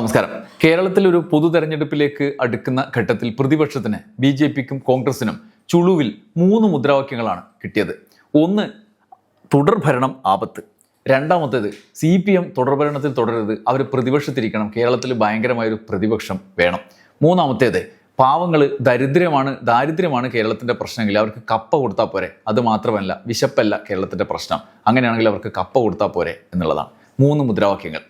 നമസ്കാരം. കേരളത്തിൽ ഒരു പൊതു തെരഞ്ഞെടുപ്പിലേക്ക് അടുക്കുന്ന ഘട്ടത്തിൽ പ്രതിപക്ഷത്തിന് ബി ജെ പിക്കും കോൺഗ്രസിനും ചുളുവിൽ മൂന്ന് മുദ്രാവാക്യങ്ങളാണ് കിട്ടിയത്. ഒന്ന് തുടർഭരണം ആപത്ത്. രണ്ടാമത്തേത് സി പി എം തുടർഭരണത്തിൽ തുടരരുത്. അവർ പ്രതിപക്ഷത്തിരിക്കണം. കേരളത്തിൽ ഭയങ്കരമായൊരു പ്രതിപക്ഷം വേണം. മൂന്നാമത്തേത് പാവങ്ങൾ ദരിദ്രമാണ് ദാരിദ്ര്യമാണ് കേരളത്തിന്റെ പ്രശ്നമെങ്കിൽ അവർക്ക് കപ്പ കൊടുത്താൽ പോരെ. അത് മാത്രമല്ല വിശപ്പല്ല കേരളത്തിന്റെ പ്രശ്നം. അങ്ങനെയാണെങ്കിൽ അവർക്ക് കപ്പ കൊടുത്താൽ പോരെ എന്നുള്ളതാണ്. മൂന്ന് മുദ്രാവാക്യങ്ങൾ.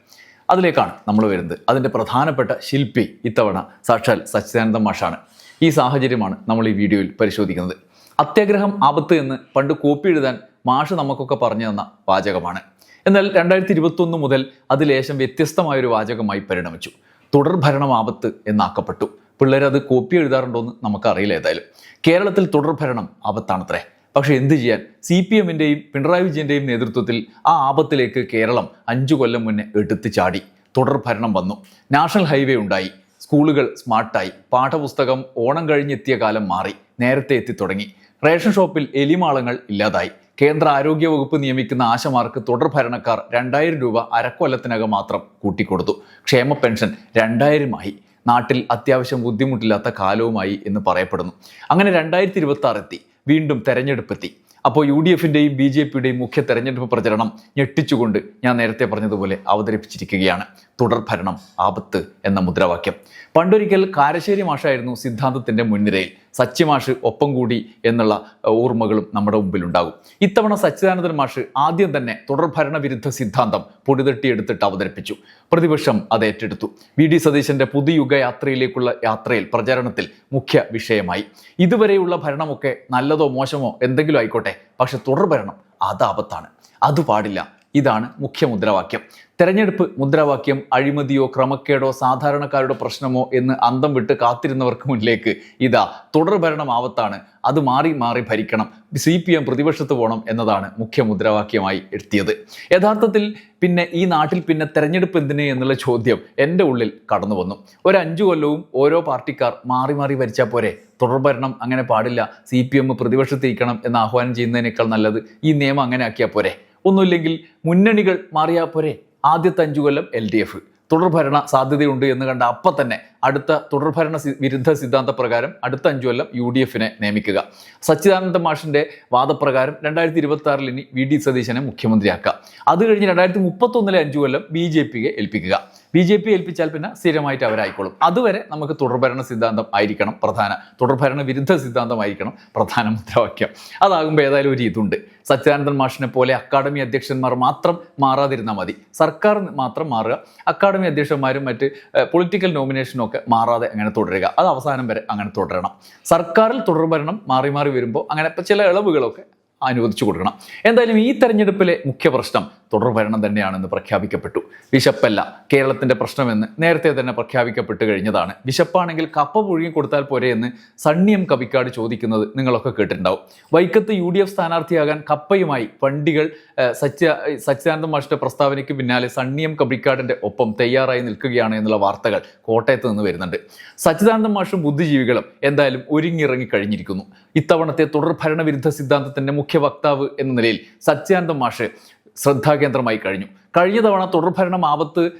അതിലേക്കാണ് നമ്മൾ വരുന്നത്. അതിന്റെ പ്രധാനപ്പെട്ട ശില്പി ഇത്തവണ സാക്ഷാൽ സച്ചിദാനന്ദ മാഷാണ്. ഈ സാഹചര്യമാണ് നമ്മൾ ഈ വീഡിയോയിൽ പരിശോധിക്കുന്നത്. അത്യാഗ്രഹം ആപത്ത് എന്ന് പണ്ട് കോപ്പി എഴുതാൻ മാഷ് നമുക്കൊക്കെ പറഞ്ഞു തന്ന വാചകമാണ്. എന്നാൽ രണ്ടായിരത്തി ഇരുപത്തൊന്ന് മുതൽ അത് ലേശം വ്യത്യസ്തമായൊരു വാചകമായി പരിണമിച്ചു. തുടർ ഭരണം ആപത്ത് എന്നാക്കപ്പെട്ടു. പിള്ളേരത് കോപ്പി എഴുതാറുണ്ടോ എന്ന് നമുക്കറിയില്ല ഏതായാലും. കേരളത്തിൽ തുടർഭരണം ആപത്താണത്രേ. പക്ഷേ എന്ത് ചെയ്യാൻ? സി പി എമ്മിന്റെയും പിണറായി വിജയന്റെയും നേതൃത്വത്തിൽ ആ ആപത്തിലേക്ക് കേരളം അഞ്ചു കൊല്ലം മുന്നേ എടുത്തു ചാടി. തുടർ ഭരണം വന്നു. നാഷണൽ ഹൈവേ ഉണ്ടായി. സ്കൂളുകൾ സ്മാർട്ടായി. പാഠപുസ്തകം ഓണം കഴിഞ്ഞെത്തിയ കാലം മാറി. നേരത്തെ എത്തി തുടങ്ങി. റേഷൻ ഷോപ്പിൽ എലിമാളങ്ങൾ ഇല്ലാതായി. കേന്ദ്ര ആരോഗ്യ വകുപ്പ് നിയമിക്കുന്ന ആശമാർക്ക് തുടർ ഭരണക്കാർ രണ്ടായിരം രൂപ അരക്കൊല്ലത്തിനകം മാത്രം കൂട്ടിക്കൊടുത്തു. ക്ഷേമ പെൻഷൻ രണ്ടായിരമായി നാട്ടിൽ അത്യാവശ്യം ബുദ്ധിമുട്ടില്ലാത്ത കാലവുമായി എന്ന് പറയപ്പെടുന്നു. അങ്ങനെ രണ്ടായിരത്തി ഇരുപത്തി എത്തി. വീണ്ടും തെരഞ്ഞെടുപ്പെത്തി. അപ്പോൾ യു ഡി എഫിന്റെയും ബി ജെ പിയുടെയും മുഖ്യ തെരഞ്ഞെടുപ്പ് പ്രചരണം ഞെട്ടിച്ചുകൊണ്ട് ഞാൻ നേരത്തെ പറഞ്ഞതുപോലെ അവതരിപ്പിച്ചിരിക്കുകയാണ്. തുടർ ഭരണം ആപത്ത് എന്ന മുദ്രാവാക്യം. പണ്ടൊരിക്കൽ കാരശ്ശേരി മാഷായിരുന്നു സിദ്ധാന്തത്തിന്റെ മുൻനിരയിൽ. സച്ചിമാഷ് ഒപ്പം കൂടി എന്നുള്ള ഓർമ്മകളും നമ്മുടെ മുമ്പിലുണ്ടാകും. ഇത്തവണ സച്ചിദാനന്ദൻ മാഷ് ആദ്യം തന്നെ തുടർഭരണ വിരുദ്ധ സിദ്ധാന്തം പൊടിതട്ടിയെടുത്തിട്ട് അവതരിപ്പിച്ചു. പ്രതിപക്ഷം അത് ഏറ്റെടുത്തു. വി. ഡി. സതീശന്റെ പുതുയുഗ യാത്രയിലേക്കുള്ള യാത്രയിൽ പ്രചാരണത്തിൽ മുഖ്യ വിഷയമായി. ഇതുവരെയുള്ള ഭരണമൊക്കെ നല്ലതോ മോശമോ എന്തെങ്കിലും ആയിക്കോട്ടെ പക്ഷെ തുടർഭരണം അത് ആപത്താണ് അത് പാടില്ല. ഇതാണ് മുഖ്യ മുദ്രാവാക്യം. തെരഞ്ഞെടുപ്പ് മുദ്രാവാക്യം അഴിമതിയോ ക്രമക്കേടോ സാധാരണക്കാരുടെ പ്രശ്നമോ എന്ന് അന്തം വിട്ട് കാത്തിരുന്നവർക്ക് മുന്നിലേക്ക് ഇതാ തുടർഭരണം ആവത്താണ് അത് മാറി മാറി ഭരിക്കണം. സി പി എം പ്രതിപക്ഷത്ത് പോകണം എന്നതാണ് മുഖ്യ മുദ്രാവാക്യമായി എത്തിയത്. യഥാർത്ഥത്തിൽ പിന്നെ ഈ നാട്ടിൽ പിന്നെ തെരഞ്ഞെടുപ്പ് എന്തിനെ എന്നുള്ള ചോദ്യം എന്റെ ഉള്ളിൽ കടന്നു വന്നു. ഒരു അഞ്ചു കൊല്ലവും ഓരോ പാർട്ടിക്കാർ മാറി മാറി ഭരിച്ചാൽ പോരെ? തുടർഭരണം അങ്ങനെ പാടില്ല. സി പി എം പ്രതിപക്ഷത്തിരിക്കണം എന്ന് ആഹ്വാനം ചെയ്യുന്നതിനേക്കാൾ നല്ലത് ഈ നിയമം അങ്ങനെ ആക്കിയാൽ പോരെ? ഒന്നുമില്ലെങ്കിൽ മുന്നണികൾ മാറിയാൽ പോരെ. ആദ്യത്തെ അഞ്ചു കൊല്ലം എൽ ഡി എഫ് തുടർഭരണ സാധ്യതയുണ്ട് എന്ന് കണ്ട അപ്പം തന്നെ അടുത്ത തുടർഭരണ വിരുദ്ധ സിദ്ധാന്ത പ്രകാരം അടുത്ത അഞ്ചു കൊല്ലം യു ഡി എഫിനെ നിയമിക്കുക. സച്ചിദാനന്ദ മാഷിന്റെ വാദപ്രകാരം രണ്ടായിരത്തി ഇരുപത്തി ആറിൽ ഇനി വി ഡി സതീശനെ മുഖ്യമന്ത്രിയാക്കുക. അത് കഴിഞ്ഞ് രണ്ടായിരത്തി മുപ്പത്തൊന്നിലെ അഞ്ചു കൊല്ലം ബി ജെ പിയെ ഏൽപ്പിക്കുക. ബി ജെ പി ഏൽപ്പിച്ചാൽ പിന്നെ സ്ഥിരമായിട്ട് അവരായിക്കോളും. അതുവരെ നമുക്ക് തുടർഭരണ സിദ്ധാന്തം ആയിരിക്കണം പ്രധാന തുടർഭരണ വിരുദ്ധ സിദ്ധാന്തമായിരിക്കണം പ്രധാന മുദ്രാവാക്യം. അതാകുമ്പോൾ ഏതായാലും ഒരു ഇതുണ്ട്. സച്ചിദാനന്ദൻ മാഷിനെ പോലെ അക്കാഡമി അധ്യക്ഷന്മാർ മാത്രം മാറാതിരുന്നാൽ മതി. സർക്കാർ മാത്രം മാറുക അക്കാഡമി അധ്യക്ഷന്മാരും മറ്റ് പൊളിറ്റിക്കൽ നോമിനേഷനും ഒക്കെ മാറാതെ അങ്ങനെ തുടരുക. അത് അവസാനം വരെ അങ്ങനെ തുടരണം. സർക്കാരിൽ തുടർഭരണം മാറി മാറി വരുമ്പോൾ അങ്ങനെ ചില ഇളവുകളൊക്കെ അനുവദിച്ചു കൊടുക്കണം. എന്തായാലും ഈ തെരഞ്ഞെടുപ്പിലെ മുഖ്യ പ്രശ്നം തുടർഭരണം തന്നെയാണെന്ന് പ്രഖ്യാപിക്കപ്പെട്ടു. വിശപ്പല്ല കേരളത്തിന്റെ പ്രശ്നമെന്ന് നേരത്തെ തന്നെ പ്രഖ്യാപിക്കപ്പെട്ട് കഴിഞ്ഞതാണ്. വിശപ്പാണെങ്കിൽ കപ്പ പുഴുങ്ങി കൊടുത്താൽ പോരെ എന്ന് സണ്ണിയം കവിക്കാട് ചോദിക്കുന്നത് നിങ്ങളൊക്കെ കേട്ടിട്ടുണ്ടാവും. വൈക്കത്ത് യു ഡി എഫ് സ്ഥാനാർത്ഥിയാകാൻ കപ്പയുമായി വണ്ടികൾ സച്ച സച്ചിദാനന്ദ മാഷിന്റെ പ്രസ്താവനയ്ക്ക് പിന്നാലെ സണ്ണിയം കവിക്കാടിന്റെ ഒപ്പം തയ്യാറായി നിൽക്കുകയാണ് എന്നുള്ള വാർത്തകൾ കോട്ടയത്ത് നിന്ന് വരുന്നുണ്ട്. സച്ചിദാനന്ദ മാഷും ബുദ്ധിജീവികളും എന്തായാലും ഒരുങ്ങിറങ്ങി കഴിഞ്ഞിരിക്കുന്നു. ഇത്തവണത്തെ തുടർ ഭരണവിരുദ്ധ സിദ്ധാന്തത്തിന്റെ മുഖ്യ വക്താവ് എന്ന നിലയിൽ സച്ചിദാനന്ദ മാഷ് ശ്രദ്ധാകേന്ദ്രമായി കഴിഞ്ഞു. കഴിഞ്ഞ തവണ തുടർഭരണം ആപത്ത്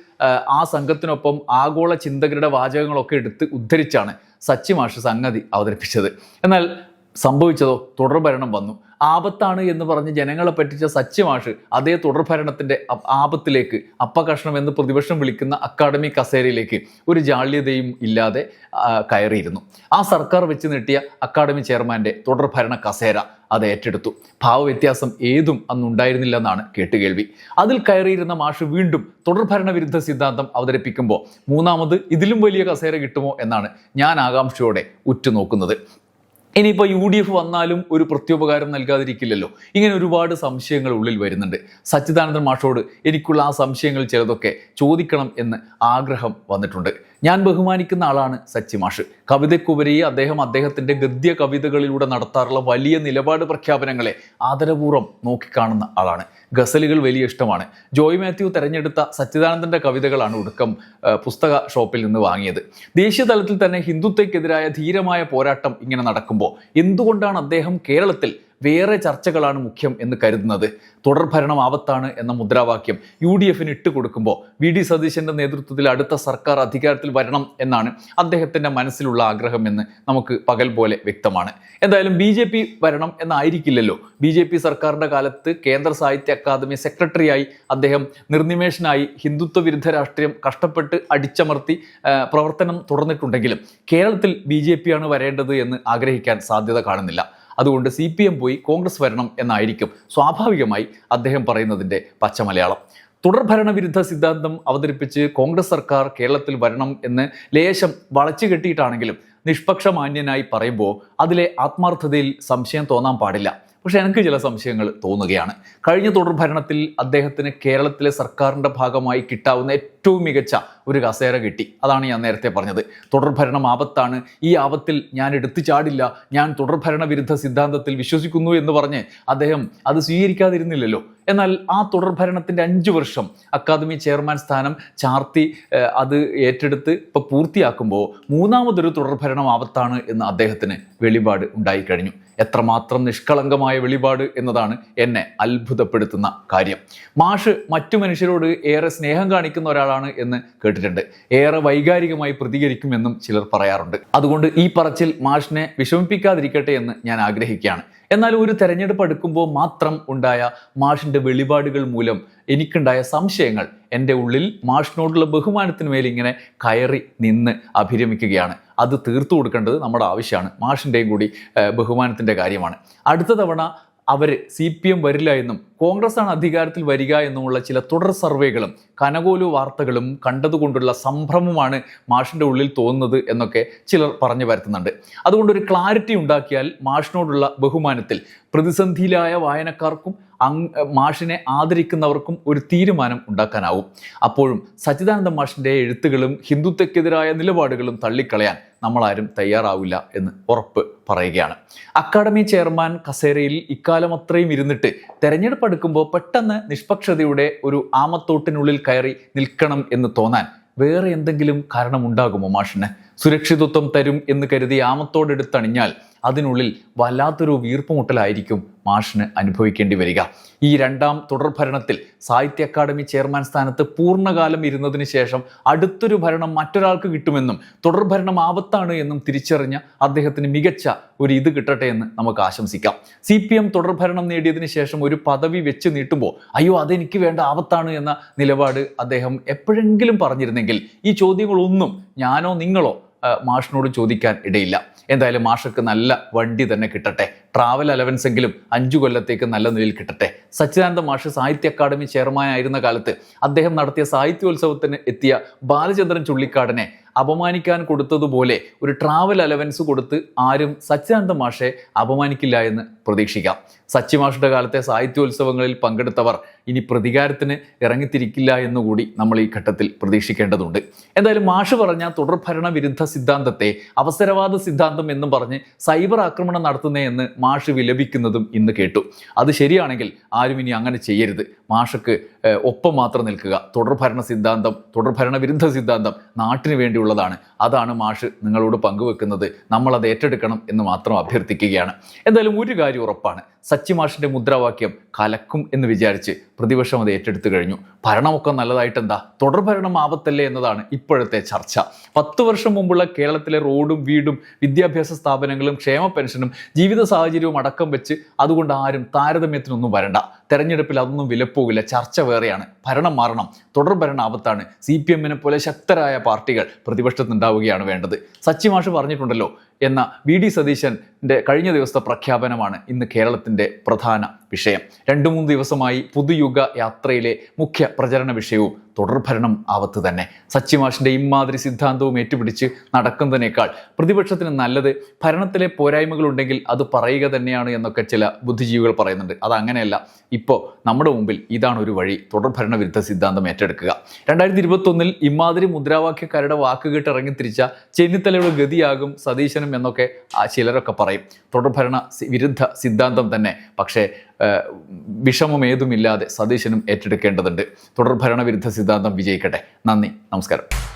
ആ, സംഘത്തിനൊപ്പം ആഗോള ചിന്തകരുടെ വാചകങ്ങളൊക്കെ എടുത്ത് ഉദ്ധരിച്ചാണ് സച്ചി മാഷ് സംഗതി അവതരിപ്പിച്ചത്. എന്നാൽ സംഭവിച്ചതോ തുടർഭരണം വന്നു. ആപത്താണ് എന്ന് പറഞ്ഞ് ജനങ്ങളെ പറ്റിച്ച സച്ചിമാഷ് അതേ തുടർഭരണത്തിന്റെ അ- ആപത്തിലേക്ക് അപ്പകഷ്ണം എന്ന് പ്രതിപക്ഷം വിളിക്കുന്ന അക്കാഡമി കസേരയിലേക്ക് ഒരു ജാള്യതയും ഇല്ലാതെ കയറിയിരുന്നു. ആ സർക്കാർ വെച്ച് നീട്ടിയ അക്കാഡമി ചെയർമാന്റെ തുടർഭരണ കസേര അത് ഏറ്റെടുത്തു. ഭാവവ്യത്യാസം ഏതും അന്നുണ്ടായിരുന്നില്ല എന്നാണ് കേട്ടുകേൾവി. അതിൽ കയറിയിരുന്ന മാഷ് വീണ്ടും തുടർഭരണ വിരുദ്ധ സിദ്ധാന്തം അവതരിപ്പിക്കുമ്പോൾ മൂന്നാമത് ഇതിലും വലിയ കസേര കിട്ടുമോ എന്നാണ് ഞാൻ ആകാംക്ഷയോടെ ഉറ്റുനോക്കുന്നത്. ഇനിയിപ്പോൾ യു ഡി എഫ് വന്നാലും ഒരു പ്രത്യുപകാരം നൽകാതിരിക്കില്ലല്ലോ. ഇങ്ങനെ ഒരുപാട് സംശയങ്ങൾ ഉള്ളിൽ വരുന്നുണ്ട്. സച്ചിദാനന്ദൻ മാഷോട് എനിക്കുള്ള ആ സംശയങ്ങൾ ചിലതൊക്കെ ചോദിക്കണം എന്ന് ആഗ്രഹം വന്നിട്ടുണ്ട്. ഞാൻ ബഹുമാനിക്കുന്ന ആളാണ് സച്ചി മാഷ്. കവിതയ്ക്കുപരി അദ്ദേഹം അദ്ദേഹത്തിന്റെ ഗദ്യ കവിതകളിലൂടെ നടത്താറുള്ള വലിയ നിലപാട് പ്രഖ്യാപനങ്ങളെ ആദരപൂർവം നോക്കിക്കാണുന്ന ആളാണ്. ഗസലുകൾ വലിയ ഇഷ്ടമാണ്. ജോയ് മാത്യു തെരഞ്ഞെടുത്ത സച്ചിദാനന്ദന്റെ കവിതകളാണ് ഒടുക്കം പുസ്തക ഷോപ്പിൽ നിന്ന് വാങ്ങിയത്. ദേശീയ തലത്തിൽ തന്നെ ഹിന്ദുത്വയ്ക്കെതിരായ ധീരമായ പോരാട്ടം ഇങ്ങനെ നടക്കുമ്പോൾ എന്തുകൊണ്ടാണ് അദ്ദേഹം കേരളത്തിൽ വേറെ ചർച്ചകളാണ് മുഖ്യം എന്ന് കരുതുന്നത്. തുടർഭരണം ആപത്താണ് എന്ന മുദ്രാവാക്യം യു ഡി എഫിന് ഇട്ട് കൊടുക്കുമ്പോൾ വി ഡി സതീശന്റെ നേതൃത്വത്തിൽ അടുത്ത സർക്കാർ അധികാരത്തിൽ വരണം എന്നാണ് അദ്ദേഹത്തിന്റെ മനസ്സിലുള്ള ആഗ്രഹം എന്ന് നമുക്ക് പകൽ പോലെ വ്യക്തമാണ്. എന്തായാലും ബി ജെ പി വരണം എന്നായിരിക്കില്ലല്ലോ. ബി ജെ പി സർക്കാരിന്റെ കാലത്ത് കേന്ദ്ര സാഹിത്യ അക്കാദമി സെക്രട്ടറിയായി അദ്ദേഹം നിർനിമേഷനായി ഹിന്ദുത്വ വിരുദ്ധ രാഷ്ട്രീയം കഷ്ടപ്പെട്ട് അടിച്ചമർത്തി പ്രവർത്തനം തുടർന്നിട്ടുണ്ടെങ്കിലും കേരളത്തിൽ ബി ജെ പി ആണ് വരേണ്ടത് എന്ന് ആഗ്രഹിക്കാൻ സാധ്യത കാണുന്നില്ല. അതുകൊണ്ട് സി പി എം പോയി കോൺഗ്രസ് വരണം എന്നായിരിക്കും സ്വാഭാവികമായി അദ്ദേഹം പറയുന്നതിന്റെ പച്ചമലയാളം. തുടർഭരണവിരുദ്ധ സിദ്ധാന്തം അവതരിപ്പിച്ച് കോൺഗ്രസ് സർക്കാർ കേരളത്തിൽ വരണം എന്ന് ലേശം വളച്ചു കെട്ടിയിട്ടാണെങ്കിലും നിഷ്പക്ഷമാന്യനായി പറയുമ്പോൾ അതിലെ ആത്മാർത്ഥതയിൽ സംശയം തോന്നാൻ പാടില്ല. പക്ഷെ എനിക്ക് ചില സംശയങ്ങൾ തോന്നുകയാണ്. കഴിഞ്ഞ തുടർ ഭരണത്തിൽ അദ്ദേഹത്തിന് കേരളത്തിലെ സർക്കാരിന്റെ ഭാഗമായി കിട്ടാവുന്ന ഏറ്റവും മികച്ച ഒരു കസേര കിട്ടി. അതാണ് ഞാൻ നേരത്തെ പറഞ്ഞത്. തുടർഭരണം ആപത്താണ്. ഈ ആപത്തിൽ ഞാൻ എടുത്തു ചാടില്ല. ഞാൻ തുടർഭരണ വിരുദ്ധ സിദ്ധാന്തത്തിൽ വിശ്വസിക്കുന്നു എന്ന് പറഞ്ഞ് അദ്ദേഹം അത് സ്വീകരിക്കാതിരുന്നില്ലല്ലോ. എന്നാൽ ആ തുടർഭരണത്തിന്റെ അഞ്ച് വർഷം അക്കാദമി ചെയർമാൻ സ്ഥാനം ചാർത്തി അത് ഏറ്റെടുത്ത് ഇപ്പോൾ പൂർത്തിയാക്കുമ്പോൾ മൂന്നാമതൊരു തുടർഭരണം ആപത്താണ് എന്ന് അദ്ദേഹത്തിന് വെളിപാട് ഉണ്ടായിക്കഴിഞ്ഞു എത്രമാത്രം നിഷ്കളങ്കമായ വെളിപാട് എന്നതാണ് എന്നെ അത്ഭുതപ്പെടുത്തുന്ന കാര്യം. മാഷ് മറ്റു മനുഷ്യരോട് ഏറെ സ്നേഹം കാണിക്കുന്ന ഒരാളാണ് എന്ന് കേട്ടിട്ടുണ്ട്. ഏറെ വൈകാരികമായി പ്രതികരിക്കുമെന്നും ചിലർ പറയാറുണ്ട്. അതുകൊണ്ട് ഈ പറച്ചിൽ മാഷിനെ വിഷമിപ്പിക്കാതിരിക്കട്ടെ എന്ന് ഞാൻ ആഗ്രഹിക്കുകയാണ്. എന്നാൽ ഒരു തെരഞ്ഞെടുപ്പ് അടുക്കുമ്പോൾ മാത്രം ഉണ്ടായ മാഷിന്റെ വെളിപാടുകൾ മൂലം എനിക്കുണ്ടായ സംശയങ്ങൾ എന്റെ ഉള്ളിൽ മാഷിനോടുള്ള ബഹുമാനത്തിന് മേൽ ഇങ്ങനെ കയറി നിന്ന് അഭിരമിക്കുകയാണ്. അത് തീർത്തു കൊടുക്കേണ്ടത് നമ്മുടെ ആവശ്യമാണ്. മാഷിന്റെയും കൂടി ബഹുമാനത്തിന്റെ കാര്യമാണ്. അടുത്ത തവണ അവർ സി പി എം വരില്ല എന്നും കോൺഗ്രസ് ആണ് അധികാരത്തിൽ വരിക എന്നുമുള്ള ചില തുടർ സർവേകളും കനകോലു വാർത്തകളും കണ്ടതുകൊണ്ടുള്ള സംഭ്രമമാണ് മാഷിന്റെ ഉള്ളിൽ തോന്നുന്നത് എന്നൊക്കെ ചിലർ പറഞ്ഞു വരുത്തുന്നുണ്ട്. അതുകൊണ്ട് ഒരു ക്ലാരിറ്റി ഉണ്ടാക്കിയാൽ മാഷിനോടുള്ള ബഹുമാനത്തിൽ പ്രതിസന്ധിയിലായ വായനക്കാർക്കും മാഷിനെ ആദരിക്കുന്നവർക്കും ഒരു തീരുമാനം ഉണ്ടാക്കാനാവും. അപ്പോഴും സച്ചിദാനന്ദ മാഷിന്റെ എഴുത്തുകളും ഹിന്ദുത്വക്കെതിരായ നിലപാടുകളും തള്ളിക്കളയാൻ നമ്മളാരും തയ്യാറാവില്ല എന്ന് ഉറപ്പ് പറയുകയാണ്. അക്കാഡമി ചെയർമാൻ കസേരയിൽ ഇക്കാലം അത്രയും ഇരുന്നിട്ട് തെരഞ്ഞെടുപ്പ് അടുക്കുമ്പോൾ പെട്ടെന്ന് നിഷ്പക്ഷതയുടെ ഒരു ആമത്തോട്ടിനുള്ളിൽ കയറി നിൽക്കണം എന്ന് തോന്നാൻ വേറെ എന്തെങ്കിലും കാരണമുണ്ടാകുമോ മാഷിന്? സുരക്ഷിതത്വം തരും എന്ന് കരുതി ആമത്തോടെടുത്തണിഞ്ഞാൽ അതിനുള്ളിൽ വല്ലാത്തൊരു വീർപ്പുമുട്ടലായിരിക്കും മാഷിന് അനുഭവിക്കേണ്ടി വരിക. ഈ രണ്ടാം തുടർഭരണത്തിൽ സാഹിത്യ അക്കാദമി ചെയർമാൻ സ്ഥാനത്ത് പൂർണകാലം ഇരുന്നതിന് ശേഷം അടുത്തൊരു ഭരണം മറ്റൊരാൾക്ക് കിട്ടുമെന്നും തുടർഭരണം ആപത്താണ് എന്നും തിരിച്ചറിഞ്ഞ അദ്ദേഹത്തിന് മികച്ച ഒരു ഇത് കിട്ടട്ടെ എന്ന് നമുക്ക് ആശംസിക്കാം. സി പി എം തുടർഭരണം നേടിയതിന് ശേഷം ഒരു പദവി വെച്ച് നീട്ടുമ്പോൾ അയ്യോ അതെനിക്ക് വേണ്ട ആപത്താണ് എന്ന നിലപാട് അദ്ദേഹം എപ്പോഴെങ്കിലും പറഞ്ഞിരുന്നെങ്കിൽ ഈ ചോദ്യങ്ങളൊന്നും ഞാനോ നിങ്ങളോ മാഷിനോട് ചോദിക്കാൻ ഇടയില്ല. എന്തായാലും മാഷക്ക് നല്ല വണ്ടി തന്നെ കിട്ടട്ടെ. ട്രാവൽ അലവൻസ് എങ്കിലും അഞ്ചു കൊല്ലത്തേക്ക് നല്ല നിലയിൽ കിട്ടട്ടെ. സച്ചിദാനന്ദ മാഷ് സാഹിത്യ അക്കാദമി ചെയർമാൻ ആയിരുന്ന കാലത്ത് അദ്ദേഹം നടത്തിയ സാഹിത്യോത്സവത്തിന് എത്തിയ ബാലചന്ദ്രൻ ചുള്ളിക്കാടനെ അപമാനിക്കാൻ കൊടുത്തതുപോലെ ഒരു ട്രാവൽ അലവൻസ് കൊടുത്ത് ആരും സച്ചിദാനന്ദ മാഷെ അപമാനിക്കില്ല എന്ന് പ്രതീക്ഷിക്കാം. സച്ചി മാഷുടെ കാലത്തെ സാഹിത്യോത്സവങ്ങളിൽ പങ്കെടുത്തവർ ഇനി പ്രതികാരത്തിന് ഇറങ്ങിത്തിരിക്കില്ല എന്നുകൂടി നമ്മൾ ഈ ഘട്ടത്തിൽ പ്രതീക്ഷിക്കേണ്ടതുണ്ട്. എന്തായാലും മാഷ് പറഞ്ഞ തുടർഭരണ വിരുദ്ധ സിദ്ധാന്തത്തെ അവസരവാദ സിദ്ധാന്തം എന്നും പറഞ്ഞ് സൈബർ ആക്രമണം നടത്തുന്നേ എന്ന് മാഷ് വിലപിക്കുന്നതും ഇന്ന് കേട്ടു. അത് ശരിയാണെങ്കിൽ ആരും ഇനി അങ്ങനെ ചെയ്യരുത്. മാഷക്ക് ഒപ്പം മാത്രം നിൽക്കുക. തുടർഭരണ സിദ്ധാന്തം തുടർഭരണ വിരുദ്ധ സിദ്ധാന്തം നാട്ടിന് വേണ്ടിയുള്ളതാണ്. അതാണ് മാഷ് നിങ്ങളോട് പങ്കുവെക്കുന്നത്. നമ്മളത് ഏറ്റെടുക്കണം എന്ന് മാത്രം അഭ്യർത്ഥിക്കുകയാണ്. എന്തായാലും ഒരു കാര്യം ഉറപ്പാണ്. സച്ചി മാഷിന്റെ മുദ്രാവാക്യം കലക്കും എന്ന് വിചാരിച്ച് പ്രതിപക്ഷം അത് ഏറ്റെടുത്തു കഴിഞ്ഞു. ഭരണമൊക്കെ നല്ലതായിട്ട് എന്താ തുടർഭരണം ആപത്തല്ലേ എന്നതാണ് ഇപ്പോഴത്തെ ചർച്ച. പത്ത് വർഷം മുമ്പുള്ള കേരളത്തിലെ റോഡും വീടും വിദ്യാഭ്യാസ സ്ഥാപനങ്ങളും ക്ഷേമ പെൻഷനും ജീവിത സാഹചര്യവും അടക്കം വെച്ച് അതുകൊണ്ട് ആരും താരതമ്യത്തിനൊന്നും വരണ്ട. തെരഞ്ഞെടുപ്പിൽ അതൊന്നും വിലപ്പോകില്ല. ചർച്ച വേറെയാണ്. ഭരണം മാറണം. തുടർഭരണ ആപത്താണ്. സി പി എമ്മിനെ പോലെ ശക്തരായ പാർട്ടികൾ പ്രതിപക്ഷത്തുണ്ടാവുകയാണ് വേണ്ടത്. സച്ചിമാഷ് പറഞ്ഞിട്ടുണ്ടല്ലോ എന്ന വി ഡി സതീശന്റെ കഴിഞ്ഞ ദിവസത്തെ പ്രഖ്യാപനമാണ് ഇന്ന് കേരളത്തിന്റെ പ്രധാന വിഷയം. രണ്ടു മൂന്ന് ദിവസമായി പുതുയുഗ യാത്രയിലെ മുഖ്യ പ്രചരണ വിഷയവും തുടർഭരണം ആവത്ത് തന്നെ. സച്ചിമാഷിന്റെ ഇമാതിരി സിദ്ധാന്തവും ഏറ്റുപിടിച്ച് നടക്കുന്നതിനേക്കാൾ പ്രതിപക്ഷത്തിന് നല്ലത് ഭരണത്തിലെ പോരായ്മകളുണ്ടെങ്കിൽ അത് പറയുക തന്നെയാണ് എന്നൊക്കെ ചില ബുദ്ധിജീവികൾ പറയുന്നുണ്ട്. അത് അങ്ങനെയല്ല ഇപ്പോൾ നമ്മുടെ മുമ്പിൽ ഇതാണ് ഒരു വഴി തുടർഭരണ വിരുദ്ധ സിദ്ധാന്തം ഏറ്റെടുക്കുക. രണ്ടായിരത്തി ഇരുപത്തൊന്നിൽ ഇമാതിരി മുദ്രാവാക്യക്കാരുടെ വാക്ക് ഇറങ്ങി ഇറങ്ങിത്തിരിച്ച ചെന്നിത്തലയുടെ ഗതിയാകും സതീശനും എന്നൊക്കെ ചിലരൊക്കെ പറയും. തുടർഭരണ വിരുദ്ധ സിദ്ധാന്തം തന്നെ. പക്ഷേ ഏഹ്, വിഷമമേതുമില്ലാതെ സതീശനും ഏറ്റെടുക്കേണ്ടതുണ്ട്. തുടർ ഭരണവിരുദ്ധ സിദ്ധാന്തം വിജയിക്കട്ടെ. നന്ദി. നമസ്കാരം.